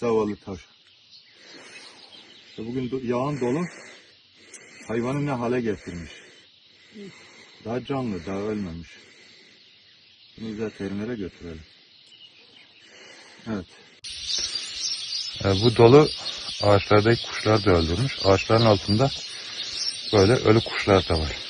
zavallı taş. İşte bugün yağan dolu hayvanı ne hale getirmiş. Daha canlı, daha ölmemiş. Bunu veterinere götürelim. Evet. E, bu dolu ağaçlardaki kuşları da öldürmüş. Ağaçların altında böyle ölü kuşlar da var.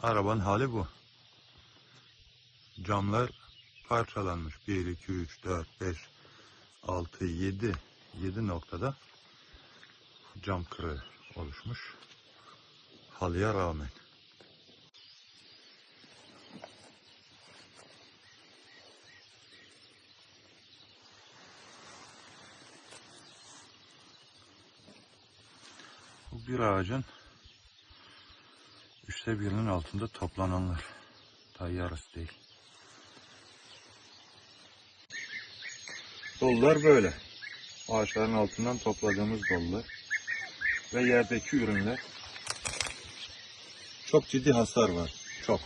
Arabanın hali bu. Camlar parçalanmış. 1, 2, 3, 4, 5, 6, 7. 7 noktada cam kırığı oluşmuş. Halıya rağmen. Bu bir ağacın üçte birinin altında toplananlar. Daha yarısı değil. Dolular böyle. Ağaçların altından topladığımız dolular. Ve yerdeki ürünler. Çok ciddi hasar var. Çok.